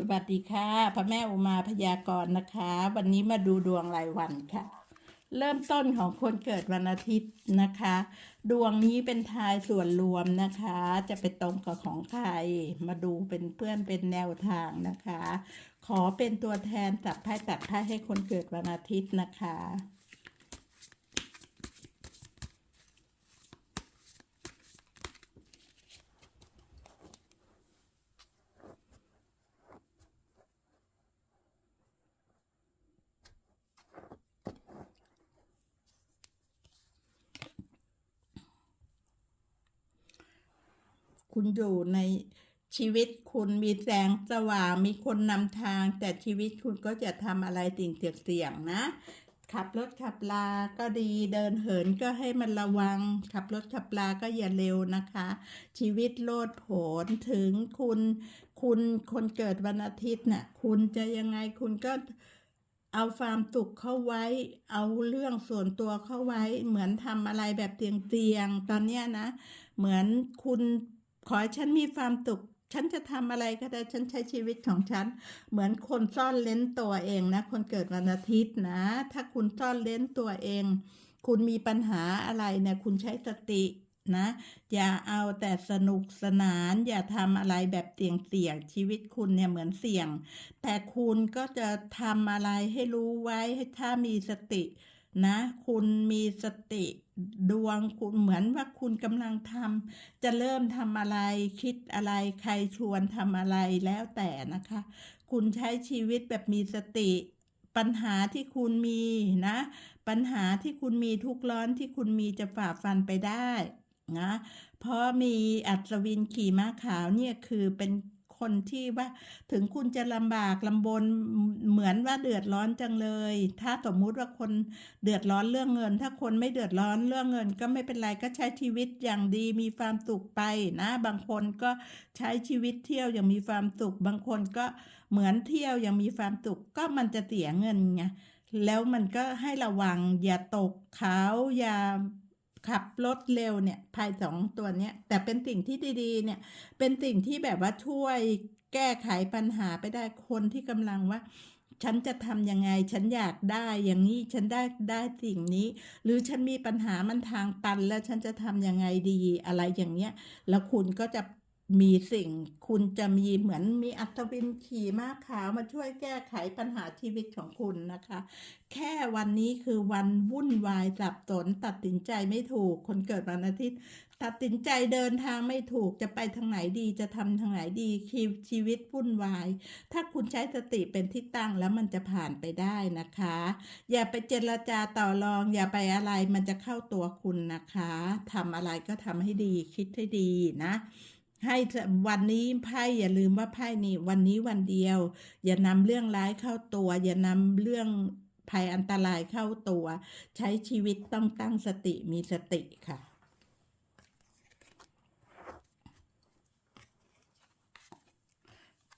สวัสดีค่ะพระแม่อุมาพยากรณ์นะคะ วันนี้มาดูดวงรายวันค่ะ เริ่มต้นของคนเกิดวันอาทิตย์นะคะ ดวงนี้เป็นทายส่วนรวมนะคะ จะไปตรงกับของใครมาดูเป็นเพื่อนเป็นแนวทางนะคะ ขอเป็นตัวแทนตัดไพ่ตัดไพ่ให้คนเกิดวันอาทิตย์นะคะ อยู่ในชีวิตคุณมีแสงสว่างมีคนนำทาง แต่ชีวิตคุณก็จะทำอะไรติ่งเสี่ยงๆนะ ขับรถขับลาก็ดีเดินเหินก็ให้มันระวัง ขับรถขับลาก็อย่าเร็วนะคะ ชีวิตโลดโผนถึงคุณ คุณคนเกิดวันอาทิตย์น่ะคุณจะยังไงคุณก็เอาความสุขเข้าไว้ เอาเรื่องส่วนตัวเข้าไว้ เหมือนทำอะไรแบบเตียงๆตอนเนี้ยนะ เหมือนคุณ ขอให้ฉันมีความสุขฉันจะทำอะไรก็ได้ฉันใช้ชีวิตของฉัน เหมือนคนซ่อนเลนตัวเองนะ คนเกิดวันอาทิตย์นะ ถ้าคุณซ่อนเลนตัวเอง คุณมีปัญหาอะไรเนี่ยคุณใช้สตินะ อย่าเอาแต่สนุกสนาน อย่าทำอะไรแบบเสี่ยงเสี่ยงชีวิตคุณเนี่ยเหมือนเสี่ยง แต่คุณก็จะทำอะไรให้รู้ไว้ให้ถ้ามีสติ นะ คุณมีสติดวงคุณเหมือนว่าคุณกำลังทำจะเริ่มทำอะไรคิดอะไรใครชวนทำอะไรแล้วแต่นะคะ คุณใช้ชีวิตแบบมีสติปัญหาที่คุณมีนะ ปัญหาที่คุณมีทุกข์ร้อนที่คุณมีจะฝ่าฟันไปได้นะเพราะมีอัศวินขี่ม้าขาวเนี่ยคือเป็น คนที่ว่าถึงคุณจะลำบากลำบนเหมือนว่าเดือดร้อนจังเลย ถ้าสมมุติว่าคนเดือดร้อนเรื่องเงิน ถ้าคนไม่เดือดร้อนเรื่องเงิน ก็ไม่เป็นไรก็ใช้ชีวิตอย่างดีมีความสุขไปนะ บางคนก็ใช้ชีวิตเที่ยวอย่างมีความสุข บางคนก็เหมือนเที่ยวอย่างมีความสุขก็มันจะเสียเงินไงแล้วมันก็ให้ระวังอย่าตกเขาอย่า ขับรถเร็วเนี่ยภายสองตัวเนี้ยแต่เป็นสิ่งที่ดีๆ เนี่ยเป็นสิ่งที่แบบว่าช่วยแก้ไขปัญหาไปได้คนที่กำลังว่า ฉันจะทำยังไง ฉันอยากได้อย่างนี้ฉันได้ได้สิ่งนี้ หรือฉันมีปัญหามันทางตันแล้วฉันจะทำยังไงดีอะไรอย่างเงี้ยแล้วคุณก็จะ มีสิ่งคุณจะมีเหมือนมีอัศวินขี่ม้าขาวมาช่วยแก้ไขปัญหาชีวิตของคุณนะคะ แค่วันนี้คือวันวุ่นวายสับสนตัดสินใจไม่ถูก คนเกิดวันอาทิตย์ ตัดสินใจเดินทางไม่ถูกจะไปทางไหนดีจะทำทางไหนดีชีชีวิตวุ่นวาย ถ้าคุณใช้สติเป็นที่ตั้งแล้วมันจะผ่านไปได้นะคะ อย่าไปเจรจาต่อรอง อย่าไปอะไรมันจะเข้าตัวคุณนะคะทำอะไรก็ทำให้ดีคิดให้ดีนะ ให้วันนี้ไพ่อย่าลืมว่าไพ่นี่วันนี้วันเดียว อย่านำเรื่องร้ายเข้าตัว อย่านำเรื่องภัยอันตรายเข้าตัว ใช้ชีวิตต้องตั้งสติมีสติค่ะ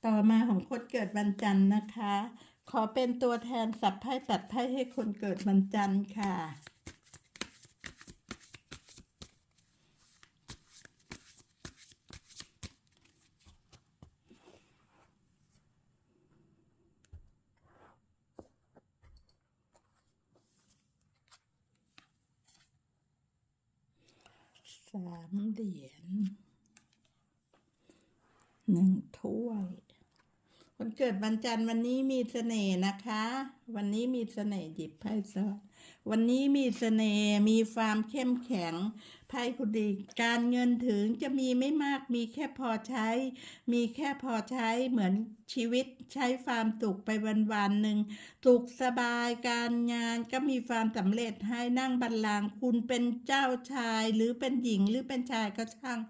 ต่อมาของคนเกิดวันจันทร์นะคะ ขอเป็นตัวแทนสับไพ่ตัดไพ่ให้คนเกิดวันจันทร์ค่ะ สามเหรียญหนึ่งถ้วยคนเกิดวันจันทร์วันนี้มีเสน่ห์นะคะ วันนี้มีเสน่ห์หยิบไพ่ซ้อนวันนี้มีเสน่ห์มีความเข้มแข็ง ภัยคุณดี การเงินถึงจะมีไม่มากมีแค่พอใช้ มีแค่พอใช้เหมือนชีวิตใช้ความสุขไปวันวันหนึ่งสุขสบายการงานก็มีความสำเร็จให้นั่งบัลลังก์คุณเป็นเจ้าชายหรือเป็นหญิงหรือเป็นชายก็ช่าง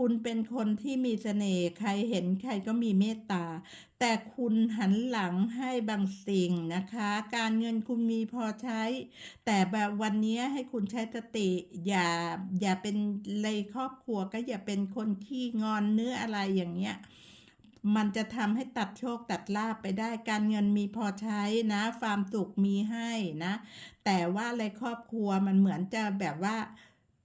คุณเป็นคนที่มีเสน่ห์ใครเห็นใครก็มีเมตตา แต่คุณหันหลังให้บางสิ่งนะคะ การเงินคุณมีพอใช้ แต่แบบวันนี้ให้คุณใช้สติ อย่าอย่าเป็นในครอบครัวก็อย่าเป็นคนขี้งอนเนื้ออะไรอย่างเงี้ยมันจะทำให้ตัดโชคตัดลาบไปได้การเงินมีพอใช้นะความสุขมีให้นะ แต่ว่าในครอบครัวมันเหมือนจะแบบว่า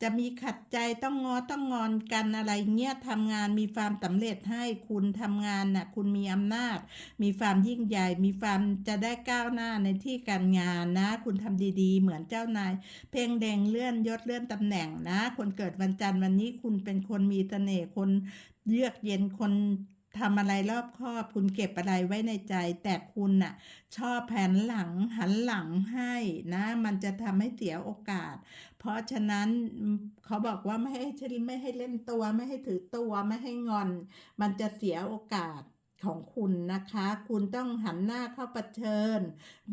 จะมีขัดใจต้องงอต้องงอนกันอะไรเงี้ยทำงานมีความสำเร็จให้คุณทำงานน่ะคุณมีอำนาจ มีความยิ่งใหญ่ มีความจะได้ก้าวหน้าในที่การงานนะ คุณทำดีๆ เหมือนเจ้านาย เพ่งแดงเลื่อนยศเลื่อนตำแหน่งนะ คนเกิดวันจันทร์วันนี้คุณเป็นคนมีเสน่ห์คนเยือกเย็นคน ทำอะไรรอบคอบ คุณเก็บอะไรไว้ในใจ แต่คุณน่ะ ชอบแผนหลังหันหลังให้นะ มันจะทำให้เสียโอกาส เพราะฉะนั้นเขาบอกว่าไม่ให้ไม่ให้เล่นตัว ไม่ให้ถือตัวไม่ให้งอน มันจะเสียโอกาส ของคุณนะคะ คุณต้องหันหน้าเข้าประเชิญ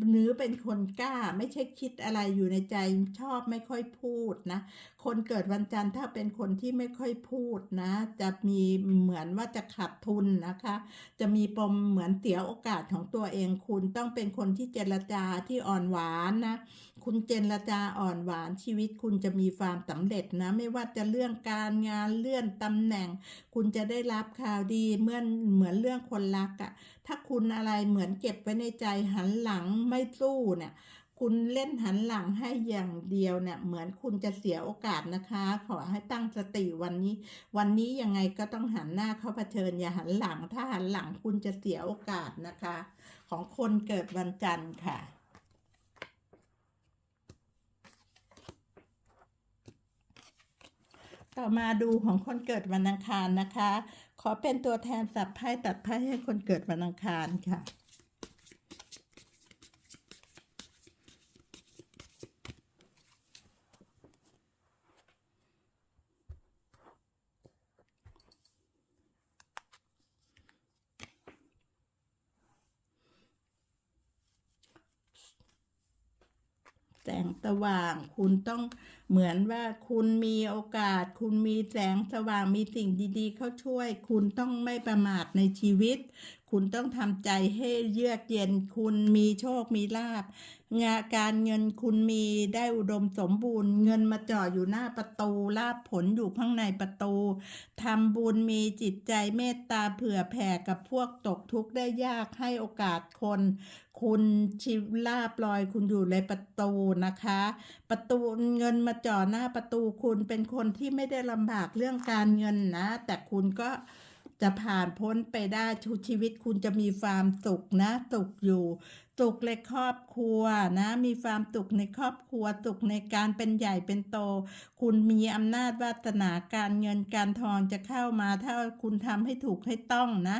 หรือเป็นคนกล้าไม่ใช่คิดอะไรอยู่ในใจชอบไม่ค่อยพูดนะ คนเกิดวันจันทร์ถ้าเป็นคนที่ไม่ค่อยพูดนะ จะมีเหมือนว่าจะขาดทุนนะคะ จะมีปมเหมือนเสียโอกาสของตัวเองคุณต้องเป็นคนที่เจรจาที่อ่อนหวานนะ คุณเจรจาอ่อนหวานชีวิตคุณจะมีความสำเร็จนะ ไม่ว่าจะเรื่องการงานเลื่อนตำแหน่ง คุณจะได้รับข่าวดีเหมือนเหมือนเรื่องคนรักอะ่ะถ้าคุณอะไรเหมือนเก็บไว้ในใจหันหลังไม่สู้เนี่ยคุณเล่นหันหลังให้อย่างเดียวเนี่ยเหมือนคุณจะเสียโอกาสนะคะ ขอให้ตั้งสติวันนี้ วันนี้ยังไงก็ต้องหันหน้าเข้าเผชิญอย่าหันหลัง ถ้าหันหลังคุณจะเสียโอกาสนะคะ ของคนเกิดวันจันทร์ค่ะ ต่อมาดูของคนเกิดวันอังคารนะคะ ขอเป็นตัวแทนสับไพ่ตัดไพ่ให้คนเกิดวันอังคารค่ะ แสว่าง คุณต้องเหมือนว่าคุณมีโอกาส คุณมีแสงสว่างมีสิ่งดีๆ เข้าช่วย คุณต้องไม่ประมาทในชีวิต คุณต้องทำใจให้เยือกเย็น คุณมีโชคมีลาบ งานการเงินคุณมีได้อุดมสมบูรณ์ เงินมาจ่ออยู่หน้าประตูลาบผลอยู่ข้างในประตูทำบุญมีจิตใจเมตตาเผื่อแผ่กับพวกตกทุกข์ได้ยากให้โอกาสคน คุณชิวลาบลอยคุณอยู่ในประตูนะคะ ประตูเงินมาจ่อหน้าประตูคุณเป็นคนที่ไม่ได้ลำบากเรื่องการเงินนะ แต่คุณก็จะผ่านพ้นไปได้ชีวิตคุณจะมีความสุขนะสุขอยู่ สุขในครอบครัวนะมีความสุขในครอบครัวสุขในการเป็นใหญ่เป็นโต คุณมีอำนาจวาสนาการเงินการทองจะเข้ามา ถ้าคุณทำให้ถูกให้ต้องนะ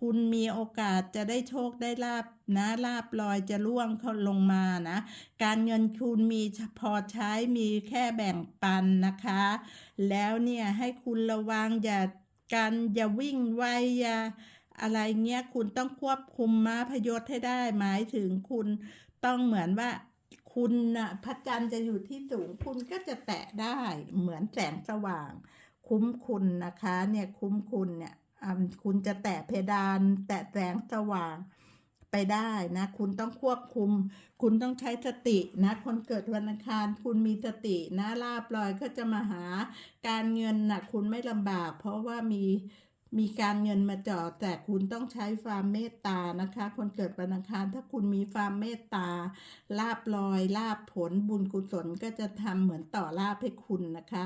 คุณมีโอกาสจะได้โชคได้ลาบนะลาบลอยจะล่วงเขาลงมานะ การเงินคุณมีพอใช้มีแค่แบ่งปันนะคะ แล้วเนี่ยให้คุณระวังอย่าการอย่าวิ่งไวอย่า อะไรเงี้ยคุณต้องควบคุมม้าพยศให้ได้ หมายถึงคุณต้องเหมือนว่าคุณนะพระจันทร์จะอยู่ที่สูง คุณก็จะแตะได้เหมือนแสงสว่าง คุ้มคุณนะคะเนี่ยคุ้มคุณเนี่ยคุณจะแตะเพดาน แตะแสงสว่างไปได้นะ คุณต้องควบคุม คุณต้องใช้สตินะ คนเกิดวันอังคาร คุณมีสตินะลาบลอยก็จะมาหาการเงินนะคุณไม่ลำบาก เพราะว่ามี มีการเงินมาเจาะแต่คุณต้องใช้ความเมตตานะคะ คนเกิดวันอังคารถ้าคุณมีความเมตตาลาบลอยลาบผลบุญกุศลก็จะทำเหมือนต่อลาบให้คุณนะคะ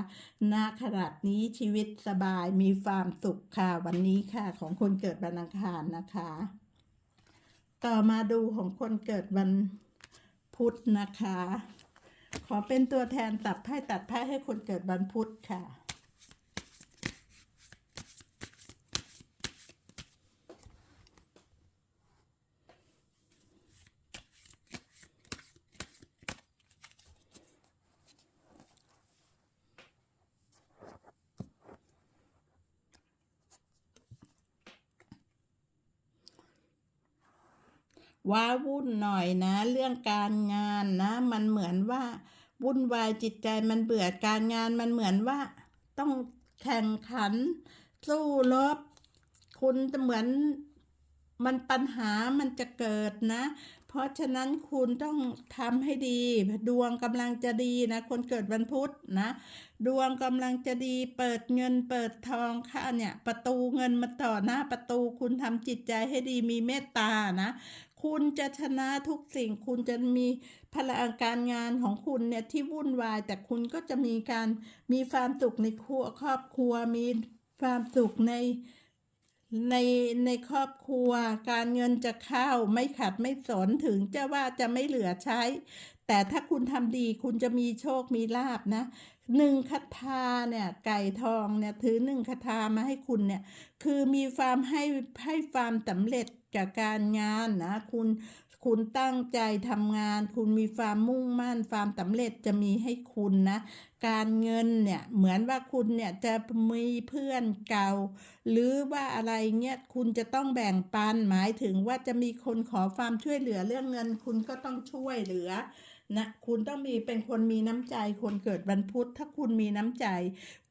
ณขนาดนี้ชีวิตสบายมีความสุขค่ะวันนี้ค่ะ ของคนเกิดวันอังคารนะคะ ต่อมาดูของคนเกิดวันพุธนะคะ ขอเป็นตัวแทนตัดไพ่ตัดไพ่ให้คนเกิดวันพุธค่ะ ว้าวุ่นหน่อยนะ เรื่องการงานนะ มันเหมือนว่า วุ่นวายจิตใจมันเบื่อการงานมันเหมือนว่า ต้องแข่งขัน สู้รบคุณจะเหมือนมันปัญหามันจะเกิดนะ เพราะฉะนั้นคุณต้องทำให้ดี ดวงกำลังจะดีนะ คนเกิดวันพุธนะ ดวงกำลังจะดี เปิดเงินเปิดทองค่ะเนี่ย ประตูเงินมาต่อหน้าประตูคุณทำจิตใจให้ดีมีเมตตานะ คุณจะชนะทุกสิ่ง คุณจะมีพลังการงานของคุณเนี่ยที่วุ่นวาย แต่คุณก็จะมีการมีความสุขในครัวครอบครัว มีความสุขในในในครอบครัว การเงินจะเข้าไม่ขัดไม่สนถึงจะว่าจะไม่เหลือใช้ แต่ถ้าคุณทำดีคุณจะมีโชคมีลาบนะหนึ่งคาถาเนี่ยไก่ทองเนี่ยถือหนึ่งคาถามาให้คุณเนี่ยคือมีความให้ให้ความสำเร็จ จากการงานนะคุณคุณตั้งใจทำงาน คุณมีความมุ่งมั่นความสำเร็จจะมีให้คุณนะ การเงินเนี่ยเหมือนว่าคุณเนี่ยจะมีเพื่อนเก่า หรือว่าอะไรเงี้ยคุณจะต้องแบ่งปันหมายถึงว่าจะมีคนขอความช่วยเหลือเรื่องเงิน คุณก็ต้องช่วยเหลือ นะคุณต้องมีเป็นคนมีน้ำใจคนเกิดวันพุธ ถ้าคุณมีน้ำใจ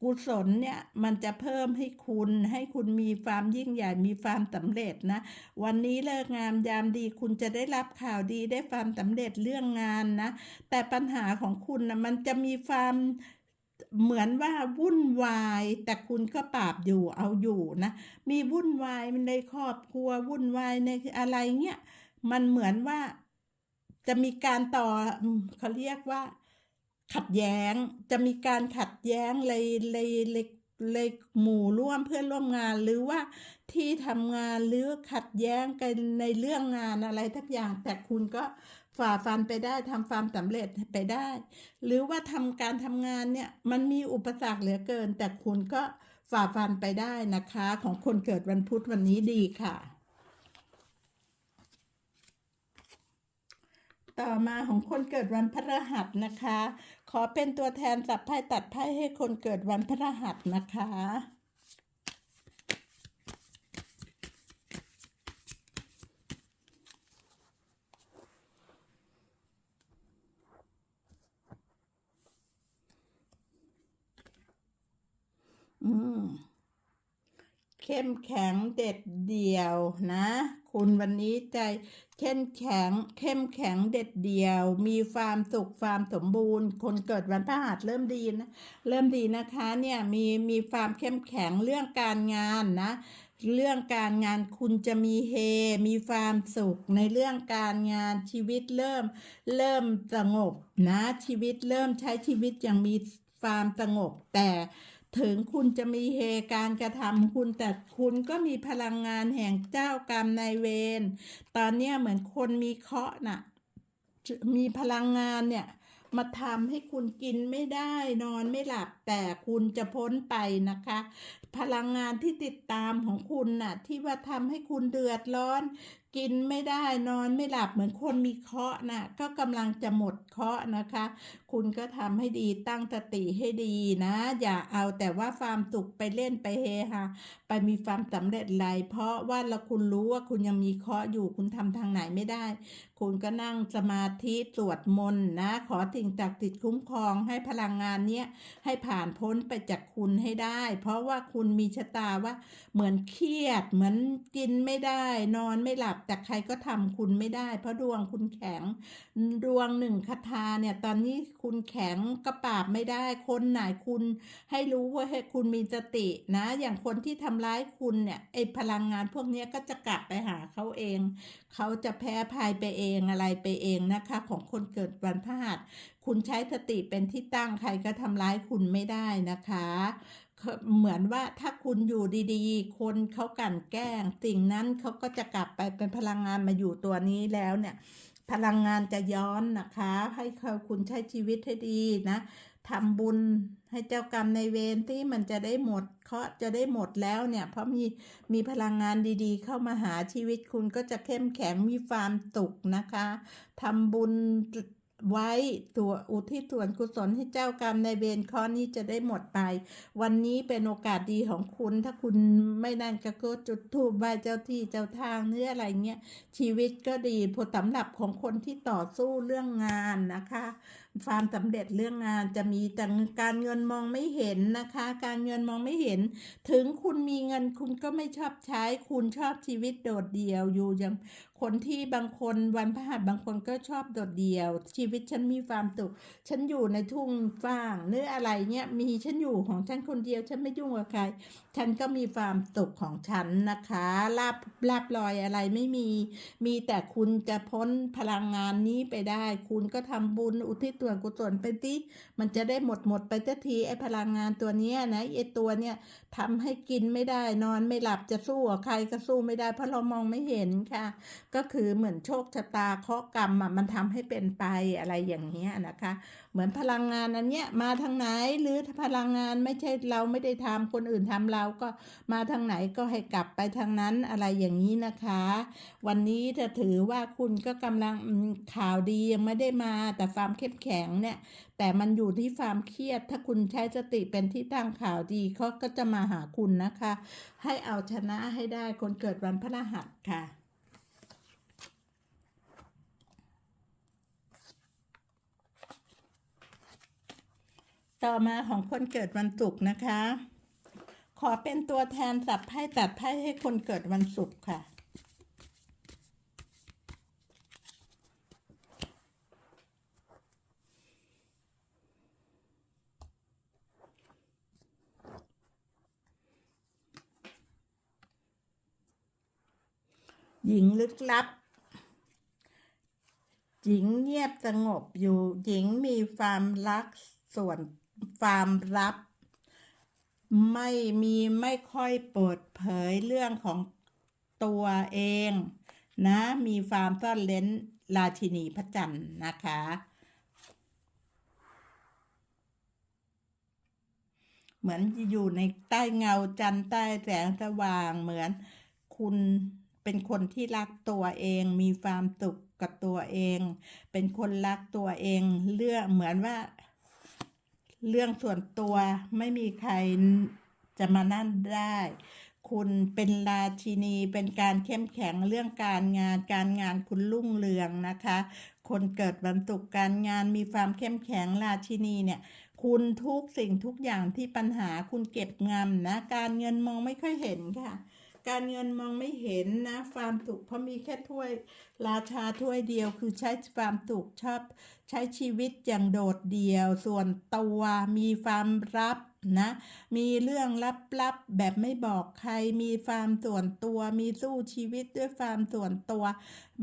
กุศลเนี่ยมันจะเพิ่มให้คุณ ให้คุณมีความยิ่งใหญ่มีความสำเร็จนะ วันนี้เลิกงามยามดีคุณจะได้รับข่าวดีได้ความสำเร็จเรื่องงานนะ แต่ปัญหาของคุณนะมันจะมีความเหมือนว่าวุ่นวาย แต่คุณก็ปราบอยู่เอาอยู่นะ มีวุ่นวายในครอบครัววุ่นวายในอะไรเงี้ยมันเหมือนว่า จะมีการต่อเขาเรียกว่า ขัดแย้ง จะมีการขัดแย้งเลยเลยเลยเลยหมู่ร่วมเพื่อนร่วมงานหรือว่าที่ทำงานหรือขัดแย้งกันในเรื่องงานอะไรทักอย่าง แต่คุณก็ฝ่าฟันไปได้ทำความสำเร็จไปได้ หรือว่าทำการทำงานเนี่ยมันมีอุปสรรคเหลือเกิน แต่คุณก็ฝ่าฟันไปได้นะคะ ของคนเกิดวันพุธวันนี้ดีค่ะ ต่อมาของคนเกิดวันพฤหัสนะคะ ขอเป็นตัวแทนสับไพ่ตัดไพ่ให้คนเกิดวันพฤหัสนะคะ เข้มแข็งเด็ดเดี่ยวนะ คุณวันนี้ใจเข้มแข็งเข้มแข็งเด็ดเดี่ยว มีความสุขความสมบูรณ์ คนเกิดวันพฤหัสเริ่มดีนะเริ่มดีนะคะเนี่ยมีมีความเข้มแข็งเรื่องการงานนะเรื่องการงานคุณจะมีเฮ มีความสุขในเรื่องการงานชีวิตเริ่ม เริ่มสงบนะชีวิตเริ่มใช้ชีวิตอย่างมีความสงบแต่ ถึงคุณจะมีเฮการกระทำคุณแต่คุณก็มีพลังงานแห่งเจ้ากรรมนายเวรตอนนี้เหมือนคนมีเคราะห์น่ะมีพลังงานเนี่ยมาทำให้คุณกินไม่ได้นอนไม่หลับแต่คุณจะพ้นไปนะคะ พลังงานที่ติดตามของคุณน่ะ ที่ว่าทำให้คุณเดือดร้อน กินไม่ได้นอนไม่หลับเหมือนคนมีเคราะห์น่ะ ก็กำลังจะหมดเคราะห์นะคะ คุณก็ทำให้ดีตั้งสติให้ดีนะ อย่าเอาแต่ว่าความสุขไปเล่นไปเฮฮาไปมีความสำเร็จไรเพราะว่าเราคุณรู้ว่าคุณยังมีเคราะห์อยู่คุณทำทางไหนไม่ได้ คุณก็นั่งสมาธิสวดมนต์นะ ขอสิ่งศักดิ์สิทธิ์คุ้มครองให้พลังงานเนี้ยให้ผ่านพ้นไปจากคุณให้ได้ เพราะว่าคุณมีชะตาว่า เหมือนเครียด เหมือนกินไม่ได้ นอนไม่หลับแต่ใครก็ทำคุณไม่ได้ เพราะดวงคุณแข็งดวงหนึ่งคาถาเนี่ยตอนนี้คุณแข็งก็ปาบไม่ได้ คนไหนคุณให้รู้ว่าให้คุณมีสตินะ อย่างคนที่ทำร้ายคุณเนี่ยไอพลังงานพวกนี้ก็จะกลับไปหาเขาเอง เขาจะแพ้ภัยไปเองอะไรไปเองนะคะ ของคนเกิดวันพฤหัสคุณใช้สติเป็นที่ตั้งใครก็ทำร้ายคุณไม่ได้นะคะ เหมือนว่าถ้าคุณอยู่ดีๆ คนเขากั่นแกล้งสิ่งนั้นเขาก็จะกลับไปเป็นพลังงานมาอยู่ตัวนี้แล้วเนี่ย พลังงานจะย้อนนะคะ ให้เขาคุณใช้ชีวิตให้ดีนะทำบุญให้เจ้ากรรมในเวรที่มันจะได้หมดเคาะจะได้หมดแล้วเนี่ย เพราะมีมีพลังงานดีๆ เข้ามาหาชีวิตคุณก็จะเข้มแข็งมีความสุขนะคะทำบุญ ไว้ตัวอุทิศส่วนกุศลให้เจ้ากรรมในายเวรข้อนี้จะได้หมดไป วันนี้เป็นโอกาสดีของคุณ ถ้าคุณไม่นั่นก็ก็จุดธูปไหว้เจ้าที่เจ้าทางเนื้ออะไรเงี้ยชีวิตก็ดีผลสำหรับของคนที่ต่อสู้เรื่องงานนะคะความสำเร็จเรื่องงานจะมีแต่การเงินมองไม่เห็นนะคะ การเงินมองไม่เห็น ถึงคุณมีเงินคุณก็ไม่ชอบใช้ คุณชอบชีวิตโดดเดี่ยวอยู่อย่าง คนที่บางคนวันพฤหัสบางคนก็ชอบโดดเดี่ยว ชีวิตฉันมีความสุขฉันอยู่ในทุ่งฟางหรืออะไรเนี่ยมีฉันอยู่ของฉันคนเดียว ฉันไม่ยุ่งกับใคร ฉันก็มีความสุขของฉันนะคะลาบลาบลอยอะไรไม่มี มีแต่คุณจะพ้นพลังงานนี้ไปได้ คุณก็ทำบุญอุทิศตัวกุศลไปที่มันจะได้หมดหมดไปสักทีไอ้พลังงานตัวเนี้ยนะไอ้ตัวเนี้ยทำให้กินไม่ได้นอนไม่หลับจะสู้กับใครก็สู้ไม่ได้ เพราะเรามองไม่เห็นค่ะก็คือเหมือนโชคชะตาเคาะกรรมอะมันทำให้เป็นไปอะไรอย่างเงี้ยนะคะ เหมือนพลังงานอันเนี้ยมาทางไหนหรือพลังงานไม่ใช่เราไม่ได้ทำคนอื่นทำเราก็มาทางไหนก็ให้กลับไปทางนั้นอะไรอย่างนี้นะคะ วันนี้จะถือว่าคุณก็กำลังข่าวดียังไม่ได้มาแต่ความเข้มแข็งเนี่ยแต่มันอยู่ที่ความเครียด ถ้าคุณใช้สติเป็นที่ตั้งข่าวดีเขาก็จะมาหาคุณนะคะ ให้เอาชนะให้ได้คนเกิดวันพฤหัสค่ะ ต่อมาของคนเกิดวันศุกร์นะคะ ขอเป็นตัวแทนสับไพ่ตัดไพ่ให้คนเกิดวันศุกร์ค่ะ หญิงลึกลับ หญิงเงียบสงบอยู่ หญิงมีความรัก ส่วนความลับ ไม่มีไม่ค่อยเปิดเผยเรื่องของตัวเอง นะมีความซ่อนเล้นราชินีพระจันทร์นะคะ เหมือนอยู่ในใต้เงาจันทร์ใต้แสงสว่างเหมือนคุณเป็นคนที่รักตัวเอง มีความสุขกับตัวเอง เป็นคนรักตัวเองเรื่องเหมือนว่า เรื่องส่วนตัวไม่มีใครจะมานั่นได้ คุณเป็นราชินีเป็นการเข้มแข็งเรื่องการงาน การงานคุณรุ่งเรืองนะคะ คนเกิดวันศุกร์การงานมีความเข้มแข็งราชินีเนี่ยคุณทุกสิ่งทุกอย่างที่ปัญหาคุณเก็บงำนะ การเงินมองไม่ค่อยเห็นค่ะ การเงินมองไม่เห็นนะความสุขเพราะมีแค่ถ้วย ราชาถ้วยเดียวคือใช้ความสุขชอบใช้ชีวิตอย่างโดดเดี่ยว ส่วนตัวมีความลับนะ มีเรื่องลับๆแบบไม่บอกใคร มีความส่วนตัว มีสู้ชีวิตด้วยความส่วนตัว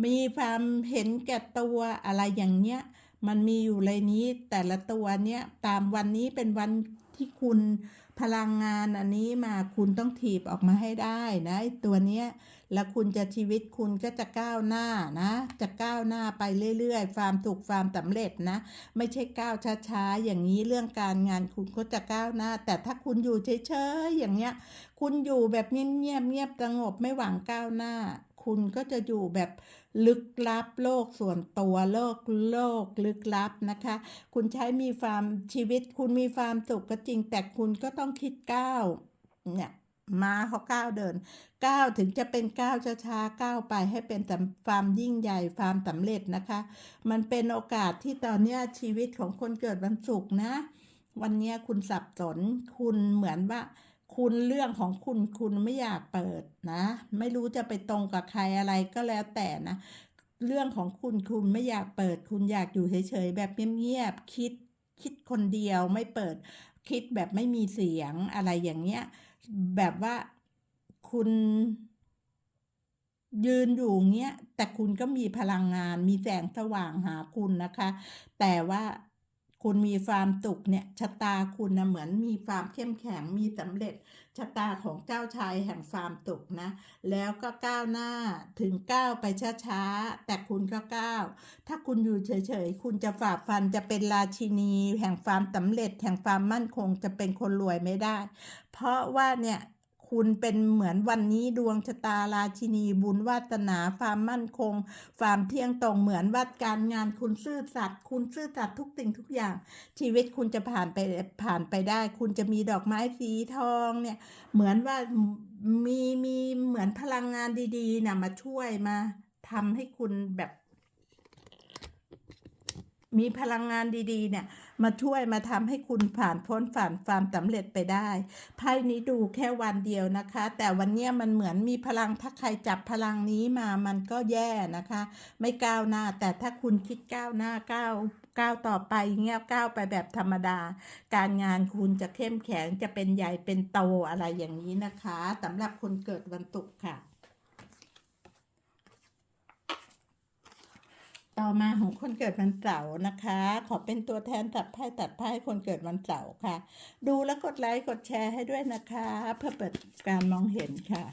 มีความเห็นแก่ตัวอะไรอย่างเนี้ย มันมีอยู่ในนี้แต่ละตัวเนี้ยตามวันนี้เป็นวันที่คุณ พลังงานอันนี้มาคุณต้องถีบออกมาให้ได้นะตัวเนี้ยแล้วคุณจะชีวิตคุณก็จะก้าวหน้านะ จะก้าวหน้าไปเรื่อยๆความสุขความสำเร็จนะ ไม่ใช่ก้าวช้าๆอย่างนี้เรื่องการงานคุณก็จะก้าวหน้า แต่ถ้าคุณอยู่เฉยๆอย่างเงี้ย คุณอยู่แบบเงียบๆเงียบสงบไม่หวังก้าวหน้า คุณก็จะอยู่แบบลึกลับโลกส่วนตัวโลกโลกลึกลับนะคะ คุณใช้มีความชีวิต คุณมีความสุขก็จริง แต่คุณก็ต้องคิดก้าวเนี่ยม้าเขาก้าวเดินก้าวถึงจะเป็นก้าวช้าๆก้าวไปให้เป็นความยิ่งใหญ่ความสำเร็จนะคะ มันเป็นโอกาสที่ตอนนี้ชีวิตของคนเกิดวันศุกร์นะ วันนี้คุณสับสนคุณเหมือนว่า คุณเรื่องของคุณคุณไม่อยากเปิดนะ ไม่รู้จะไปตรงกับใครอะไรก็แล้วแต่นะ เรื่องของคุณคุณไม่อยากเปิด คุณอยากอยู่เฉยๆแบบเงียบๆคิดคิดคนเดียวไม่เปิด คิดแบบไม่มีเสียงอะไรอย่างเงี้ย แบบว่าคุณยืนอยู่เงี้ย แต่คุณก็มีพลังงานมีแสงสว่างหาคุณนะคะ แต่ว่า คุณมีความสุขเนี่ยชะตาคุณนะเหมือนมีความเข้มแข็งมีสำเร็จชะตาของเจ้าชายแห่งความสุขนะ แล้วก็ก้าวหน้าถึงก้าวไปช้าๆแต่คุณก็ก้าวถ้าคุณอยู่เฉยๆคุณจะฝ่าฟันจะเป็นราชินี แห่งความสำเร็จ แห่งความมั่นคงจะเป็นคนรวยไม่ได้ เพราะว่าเนี่ย คุณเป็นเหมือนวันนี้ดวงชะตาราชินีบุญวาสนาความมั่นคงความเที่ยงตรงเหมือนวัดการงานคุณซื่อสัตย์คุณซื่อสัตย์ทุกสิ่งทุกอย่าง ชีวิตคุณจะผ่านไปผ่านไปได้ คุณจะมีดอกไม้สีทองเนี่ยเหมือนว่ามีมีเหมือนพลังงานดีๆนะมาช่วยมาทำให้คุณแบบ มีพลังงานดีๆ เนี่ย มาช่วยมาทำให้คุณผ่านพ้นผ่านความสำเร็จไปได้ไพ่นี้ดูแค่วันเดียวนะคะ แต่วันเนี้ยมันเหมือนมีพลังถ้าใครจับพลังนี้มามันก็แย่นะคะ ไม่ก้าวหน้า แต่ถ้าคุณคิดก้าวหน้าก้าวก้าวต่อไปเงี้ยก้าวไปแบบธรรมดา การงานคุณจะเข้มแข็งจะเป็นใหญ่เป็นโตอะไรอย่างนี้นะคะสำหรับคนเกิดวันศุกค่ะ ต่อมาของคนเกิดวันเสาร์นะคะ ขอเป็นตัวแทนตัดไพ่ตัดไพ่คนเกิดวันเสาร์ค่ะ ดูแล้วกดไลค์กดแชร์ให้ด้วยนะคะ เพื่อเปิดการมองเห็นค่ะ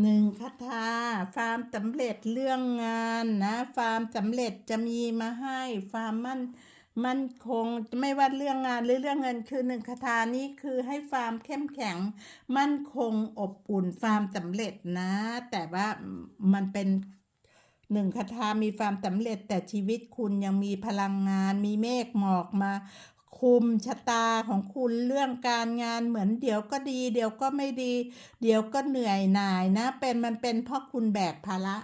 หนึ่งคาถาฟาร์มสำเร็จเรื่องงานนะ ฟาร์มสำเร็จจะมีมาให้ ฟาร์มมั่น มั่นคงไม่ว่าเรื่องงานหรือเรื่องเงินคือหนึ่งคาถานี้คือให้ฟาร์มเข้มแข็ง มั่นคงอบอุ่นฟาร์มสำเร็จนะ แต่ว่ามันเป็นหนึ่งคาถามีฟาร์มสำเร็จแต่ชีวิตคุณยังมีพลังงาน มีเมฆหมอกมา คุมชะตาของคุณเรื่องการงานเหมือนเดี๋ยวก็ดี เดี๋ยวก็ไม่ดี เดี๋ยวก็เหนื่อยหน่ายนะ เป็นมันเป็นเพราะคุณแบกภาระ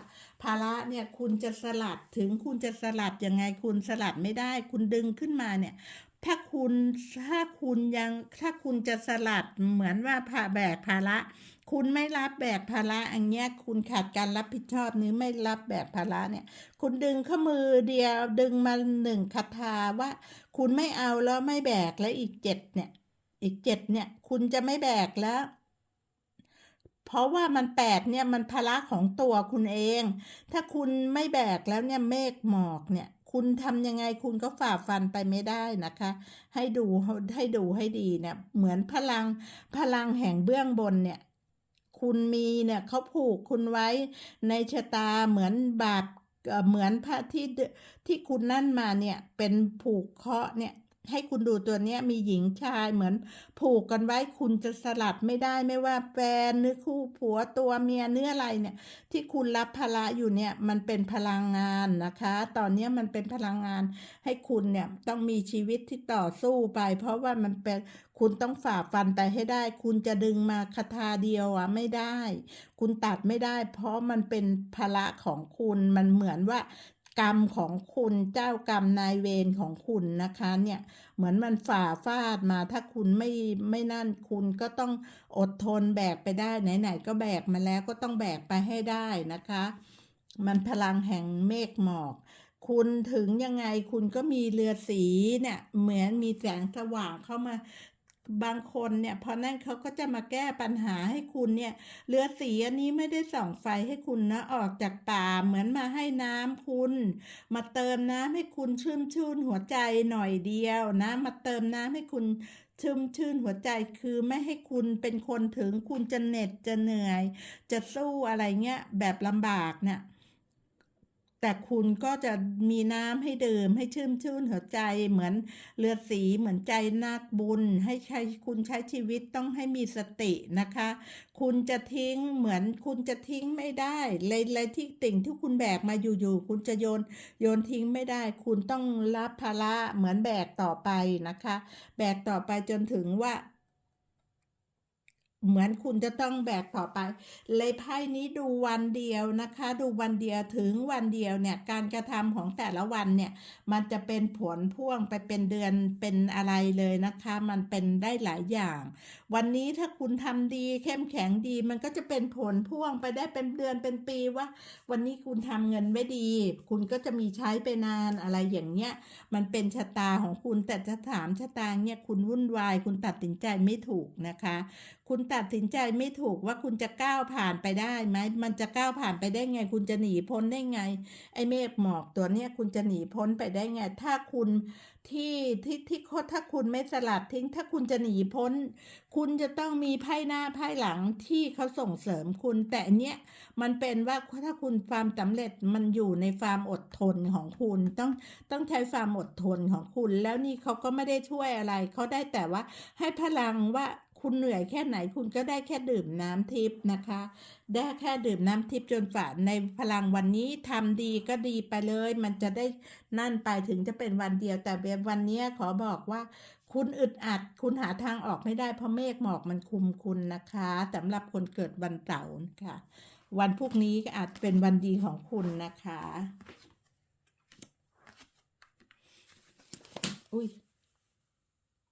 ภาระเนี่ยคุณจะสลัดถึงคุณจะสลัดยังไงคุณสลัดไม่ได้ คุณดึงขึ้นมาเนี่ย ถ้าคุณถ้าคุณยังถ้าคุณจะสลัดเหมือนว่าผ่าแบกภาระ คุณไม่รับแบกภาระอันเนี้ยคุณขาดการรับผิดชอบหรือไม่รับแบกภาระเนี่ย คุณดึงข้อมือเดียวดึงมาหนึ่งคาถาว่า คุณไม่เอาแล้วไม่แบกแล้วอีกเจ็ดเนี่ย อีกเจ็ดเนี่ย คุณจะไม่แบกแล้ว เพราะว่ามันแปดเนี่ยมันภาระของตัวคุณเอง ถ้าคุณไม่แบกแล้วเนี่ยเมฆหมอกเนี่ยคุณทำยังไงคุณก็ฝ่าฟันไปไม่ได้นะคะ ให้ดูให้ดูให้ดีเนี่ยเหมือนพลังพลังแห่งเบื้องบนเนี่ยคุณมีเนี่ยเขาผูกคุณไว้ในชะตาเหมือนบาปเหมือนพระที่ที่คุณนั่นมาเนี่ยเป็นผูกเคราะห์เนี่ย ให้คุณดูตัวเนี้ยมีหญิงชายเหมือนผูกกันไว้คุณจะสลัดไม่ได้ไม่ว่าแฟนหรือคู่ผัวตัวเมียเนื้ออะไรเนี่ย ที่คุณรับภาระอยู่เนี่ยมันเป็นพลังงานนะคะ ตอนเนี้ยมันเป็นพลังงานให้คุณเนี่ยต้องมีชีวิตที่ต่อสู้ไป เพราะว่ามันเป็นคุณต้องฝ่าฟันไปให้ได้ คุณจะดึงมาคาถาเดียวอะไม่ได้ คุณตัดไม่ได้ เพราะมันเป็นภาระของคุณมันเหมือนว่า กรรมของคุณเจ้ากรรมนายเวรของคุณนะคะเนี่ยเหมือนมันฝ่าฟาดมาถ้าคุณไม่ไม่นั่นคุณก็ต้องอดทนแบกไปได้ไหนๆก็แบกมาแล้วก็ต้องแบกไปให้ได้นะคะ มันพลังแห่งเมฆหมอก คุณถึงยังไงคุณก็มีเรือสีเนี่ยเหมือนมีแสงสว่างเข้ามา บางคนเนี่ยพอนั่นเขาก็จะมาแก้ปัญหาให้คุณเนี่ยเรือสีอันนี้ไม่ได้ส่องไฟให้คุณนะออกจากป่าเหมือนมาให้น้ำคุณ มาเติมน้ำให้คุณชื่นชื่นหัวใจหน่อยเดียวนะมาเติมน้ำให้คุณชื่นชื่นหัวใจคือไม่ให้คุณเป็นคนถึงคุณจะเหน็ดจะเหนื่อย จะสู้อะไรเงี้ยแบบลำบากเนี่ย แต่คุณก็จะมีน้ำให้ดื่มให้ชื่นชื่นหัวใจเหมือนเลือดสีเหมือนใจนักบุญ ให้ใช้คุณใช้ชีวิตต้องให้มีสตินะคะ คุณจะทิ้งเหมือนคุณจะทิ้งไม่ได้เลยเลยที่ติ่งที่คุณแบกมาอยู่ๆคุณจะโยนโยนทิ้งไม่ได้ คุณต้องรับภาระเหมือนแบกต่อไปนะคะ แบกต่อไปจนถึงว่า เหมือนคุณจะต้องแบกต่อไป เลยไพ่นี้ดูวันเดียวนะคะ ดูวันเดียวถึงวันเดียวเนี่ย การกระทำของแต่ละวันเนี่ย มันจะเป็นผลพ่วงไปเป็นเดือนเป็นอะไรเลยนะคะ มันเป็นได้หลายอย่างวันนี้ถ้าคุณทำดีเข้มแข็งดี มันก็จะเป็นผลพ่วงไปได้เป็นเดือนเป็นปีว่า วันนี้คุณทำเงินไม่ดี คุณก็จะมีใช้ไปนานอะไรอย่างเงี้ย มันเป็นชะตาของคุณแต่ถ้าถามชะตาเนี่ยคุณวุ่นวาย คุณตัดสินใจไม่ถูกนะคะ คุณตัดสินใจไม่ถูกว่าคุณจะก้าวผ่านไปได้ไหมมันจะก้าวผ่านไปได้ไง คุณจะหนีพ้นได้ไง ไอ้เมฆหมอกตัวเนี้ยคุณจะหนีพ้นไปได้ไง ถ้าคุณ ที่ที่ที่ถ้าคุณไม่สลัดทิ้ง ถ้าคุณจะหนีพ้น คุณจะต้องมีไพ่หน้าไพ่หลังที่เขาส่งเสริมคุณ แต่เนี้ยมันเป็นว่าถ้าคุณความสำเร็จมันอยู่ในความอดทนของคุณ ต้องต้องใช้ความอดทนของคุณ แล้วนี่เขาก็ไม่ได้ช่วยอะไร เขาได้แต่ว่าให้พลังว่า คุณเหนื่อยแค่ไหนคุณก็ได้แค่ดื่มน้ำทิพย์นะคะ ได้แค่ดื่มน้ำทิพย์จนฝ่าในพลังวันนี้ทำดีก็ดีไปเลย มันจะได้นั่นไปถึงจะเป็นวันเดียวแต่วันนี้ขอบอกว่า คุณอึดอัด คุณหาทางออกไม่ได้เพราะเมฆหมอกมันคุมคุณนะคะสำหรับคนเกิดวันเสาร์นะคะวันพรุ่งนี้ก็อาจเป็นวันดีของคุณนะคะ อุ้ย